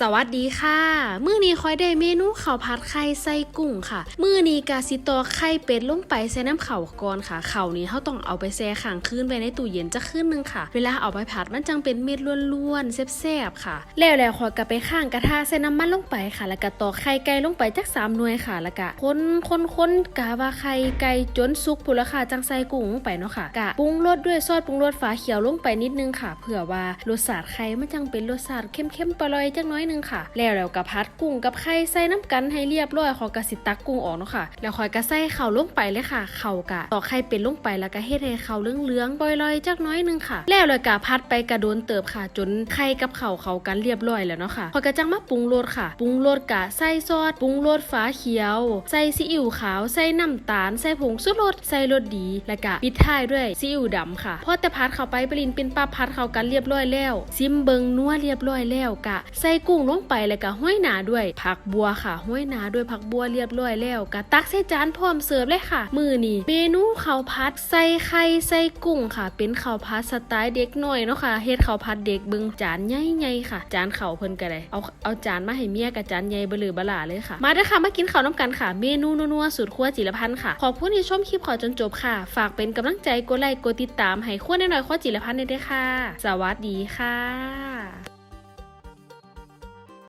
สวัสดีค่ะมื้อนี้คอยได้เมนูข้าวผัดไข่ใส่กุ้งค่ะมื้อนี้กาสิตอไข่เป็ดลงไปใส่น้ำเข่าวก่อนค่ะเข่าวนี้เขาต้องเอาไปแช่ข้างคืนไว้ในตู้เย็นจะคืนนึงค่ะ เวลาเอาไปผัดมันจังเป็นเม็ดล้วนๆแซ่บๆค่ะ แล้วแล้วคอยก็ไปข้างกระทะใส่น้ำมันลงไปค่ะ แล้วก็ตอกไข่ไก่ลงไปจักสามหน่วยค่ะ แล้วก็คนคนคนกะว่าไข่ไก่จนสุกพุละค่ะจังใส่กุ้งลงไปเนาะค่ะกะปรุงรสด้วยซอสปรุงรสฝาเขียวลงไปนิดนึงค่ะเผื่อว่ารสชาติไข่มันจังเป็นรสชาติเข้มๆปลอยจักน้อยนึงค่ะ แล้วแล้วก็พัดกุ้งกับไข่ใส่น้ำกันให้เรียบร้อยขอยกะสิตักกุ้งออกเนาะค่ะ แล้วคอยก็ใส่เข่าวลงไปเลยค่ะ เข่ากะต่อไข่เป็นลงไปแล้วก็เฮ็ดให้เข่าเหลืองๆปลอยๆจักน้อยนึงค่ะ แล้วเลยก็พัดไปกระโดนเติบค่ะ จนไข่กับเข่าเข้ากันเรียบร้อยแล้วเนาะค่ะคอยก็จังมาปรุงรสค่ะปรุงรสกะใส่ซอสปรุงรสฟ้าเขียว ใส่ซีอิ๊วขาวใส่น้ำตาลใส่ผงชูรสใส่รสดี แล้วก็ปิดท้ายด้วยซีอิ๊วดำค่ะพอแต่พัดเข้าไปปรินเป็นป้าพัดเข้ากันเรียบร้อยแล้วซิมเบิงนัวเรียบร้อยแล้วกะใส่กุ้งลงไปแล้วก็ห้อยหนาด้วย ผักบัวค่ะ ห้อยหนาด้วยผักบัวเรียบร้อยแล้วกะตักใส่จานพร้อมเสิร์ฟเลยค่ะ มือนี่เมนูข้าวผัดใส่ไข่ใส่กุ้งค่ะ เป็นข้าวผัดสไตล์เด็กหน่อยเนาะค่ะเฮ็ดข้าวผัดเด็กเบิงจานใหญ่ๆค่ะ จานเข่าวเพิ่นก็ได้เอาเอาจานมาให้เมียกับจานใหญ่เบลือบลาเลยค่ะ มาเด้อค่ะมากินข้าวน้ำกันค่ะ เมนูนัวๆสูตรครัวจิรพันธ์ค่ะขอบคุณที่ชมคลิปขอจนจบค่ะ ฝากเป็นกำลังใจกดไลค์กดติดตามให้ครัวน้อยๆครัวจิรพันธ์ด้วยด้ค่ะ สวัสดีค่ะ